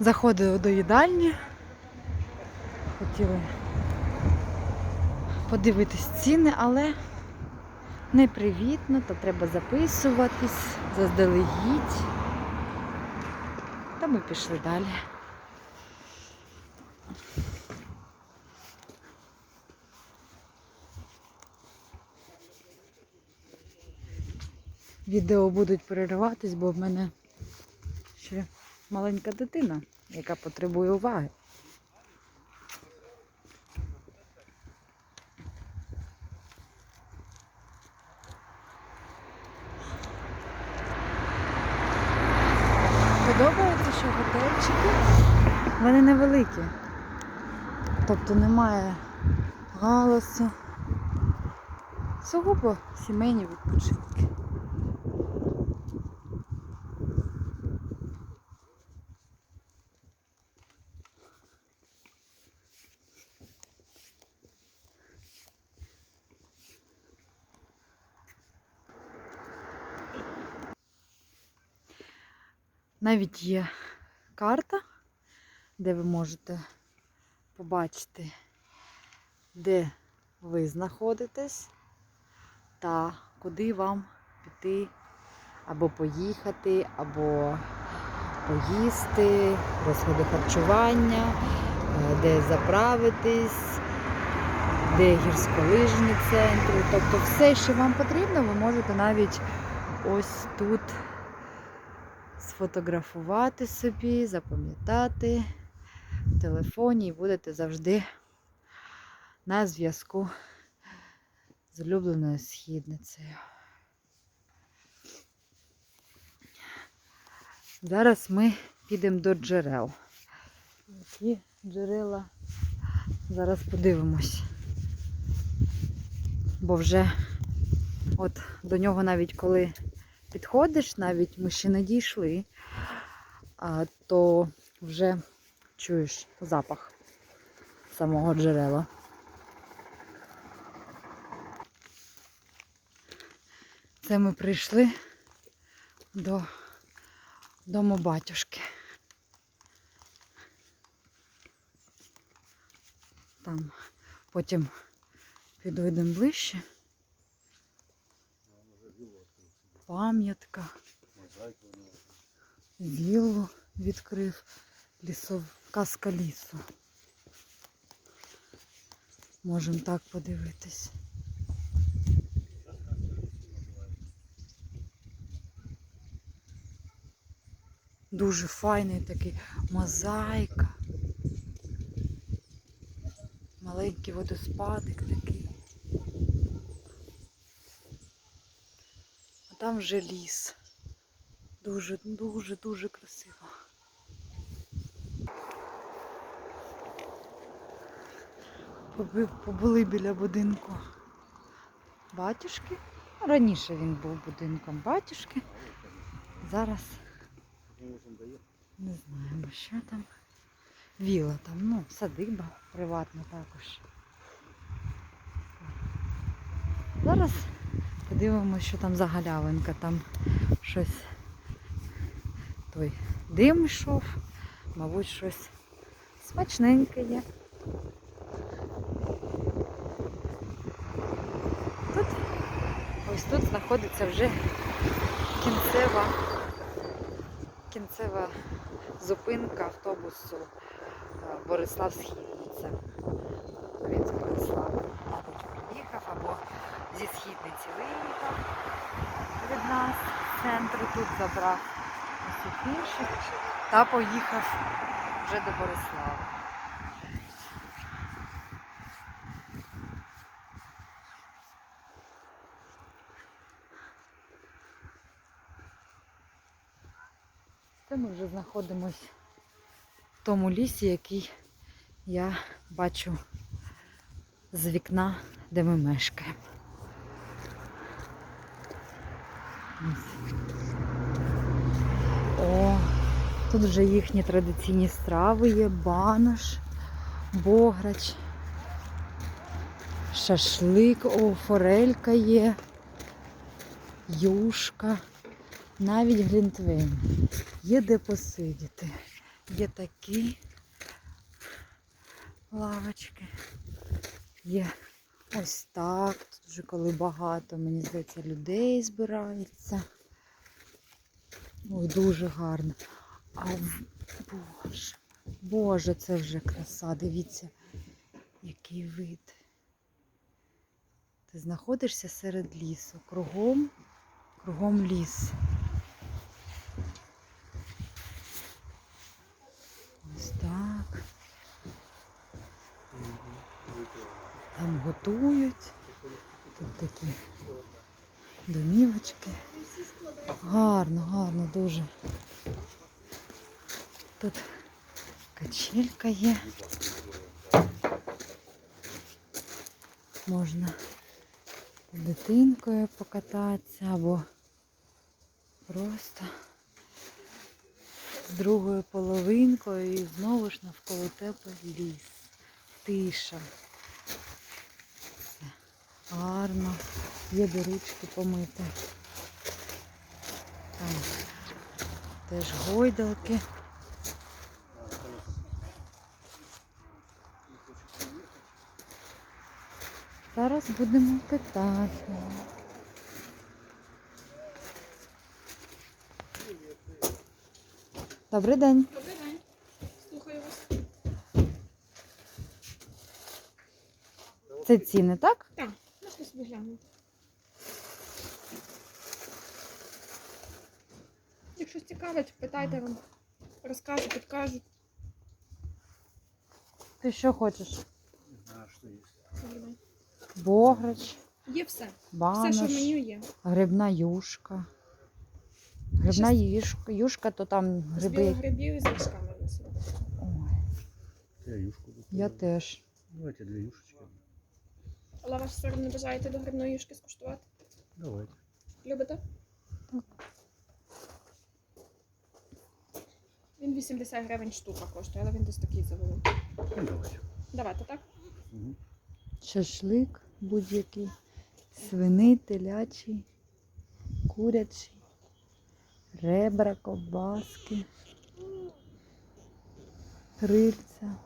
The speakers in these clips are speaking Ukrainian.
Заходили до їдальні. Хотіли подивитись ціни, але непривітно, то треба записуватись заздалегідь. Та ми пішли далі. Відео будуть перериватись, бо в мене маленька дитина, яка потребує уваги. Подобається, що готельчики вони невеликі. Тобто немає галасу. Сугубо сімейні відпочинки. Навіть є карта, де ви можете побачити, де ви знаходитесь та куди вам піти або поїхати, або поїсти, розходи харчування, е, де заправитись, де гірськолижні центри. Тобто все, що вам потрібно, ви можете навіть ось тут сфотографувати собі, запам'ятати в телефоні і будете завжди на зв'язку з улюбленою східницею. Зараз ми підемо до джерел. Які джерела? Зараз подивимось. Бо вже от до нього навіть коли підходиш, навіть ми ще не дійшли, то вже чуєш запах самого джерела. Це ми прийшли до дому батюшки. Там потім підійдемо ближче. Пам'ятка. Віллу відкрив. Лісов... Казка лісу. Можемо так подивитись. Дуже файний такий мозаїка. Маленький водоспадик такий. Там вже ліс. Дуже, дуже, дуже красиво. Побули біля будинку батюшки. Раніше він був будинком батюшки. Зараз не знаємо, що там. Віла там, ну, садиба приватна також. Зараз подивимося, що там за галявинка. Там щось той дим йшов, мабуть, щось смачненьке є. Тут, ось тут знаходиться вже кінцева, кінцева зупинка автобусу е, Борислав Східниця. Він Борислава, мабуть, приїхав або зі східниці виїхав від нас з центру, тут забрав усіх інших та поїхав вже до Борислава. Це ми вже знаходимось в тому лісі, який я бачу з вікна, де ми мешкаємо. Ось. О, тут вже їхні традиційні страви є, банош, бограч, шашлик, о, форелька є, юшка, навіть глінтвейн. Є де посидіти. Є такі лавочки. Є ось так. Тут вже коли багато, мені здається, людей збирається. Ой, дуже гарно. А боже, боже, це вже краса. Дивіться, який вид. Ти знаходишся серед лісу. Кругом, кругом ліс. Ось так. Там готують. Тут такі домівочки. Гарно, гарно, дуже. Тут качелька є. Можна з дитинкою покататися або просто з другою половинкою і знову ж навколо тебе ліс. Тиша. Все гарно. Є до ручки помити. Там теж гойдалки. Зараз будемо питати. Добрий день. Добрий день. Слухаю вас. Це ціни, так? Так, можна собі глянути. Якщо цікавить, питайте вам. Розкажу, підкажу. Ти що хочеш? знаю, что есть. Добрий день. Бограч, Є все. Все, що в меню є. грибна юшка. Грибна юшка, юшка, то там З білих гриби. грибів і з вершками в нас. Ой, Я юшку буду. я теж. Давайте для юшечки. Але ваш все одно не бажаєте до грибної юшки скуштувати? Давайте. Любите? Він 80 гривень штука коштує, але він десь такий завеликий. Ну, давайте. Давайте, так? Мгм. Шашлик будь-який. Свиний, телячий, курячий, ребра, ковбаски, крильця.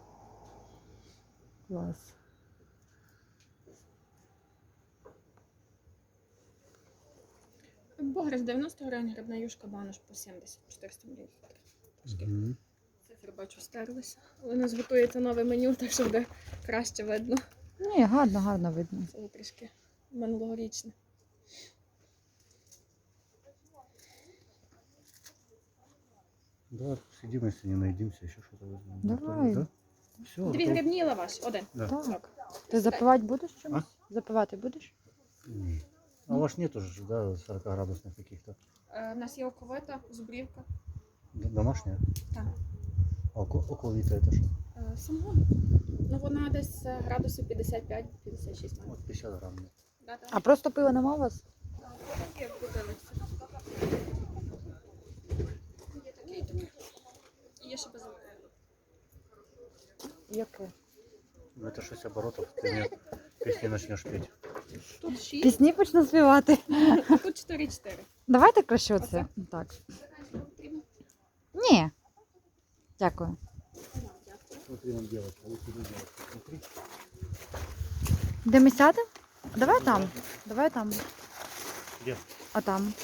Клас. Богрес 90 гривень, грибна юшка, банош по 70, 400 мл. Трошки цифри бачу стерлися. Але нас готується нове меню, так що буде краще видно. Ні, гарно, гарно видно. Це трішки минулогорічне. Да, сидим, если не наедимся, еще что-то возьмем. Давай. Да? Все, Дві грибні лаваш, один. Да. Так. Так. Ти запивати будеш чимось? Запивати будеш? А у вас нету же, да, 40 градусных каких-то? Е, У нас є оковита, зубрівка, Д- Домашняя? Так. А око- околовита это что? Е, самогон. Ну вона десь е, градусів 55-56 має. Вот 50 грамм. нет. Да. А просто пива нема у вас? Є таке і таке. І є ще без алкоголю. Яке? Ну это 6 оборотов, ты мне песни начнешь петь. Тут 6, Пісні почну співати. тут 4-4. Давайте краще оце. Так. Ні. Дякую. Смотри, он девочка, вот тебе девочка, смотри. Де ми сядемо? Давай там. Давай там. Где? А там.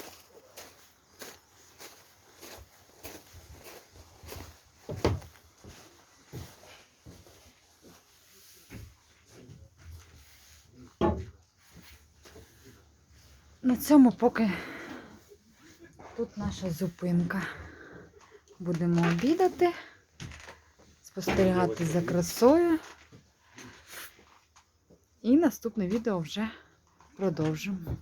На цьому поки тут наша зупинка. Будемо обідати, спостерігати за красою. І наступне відео вже продовжимо.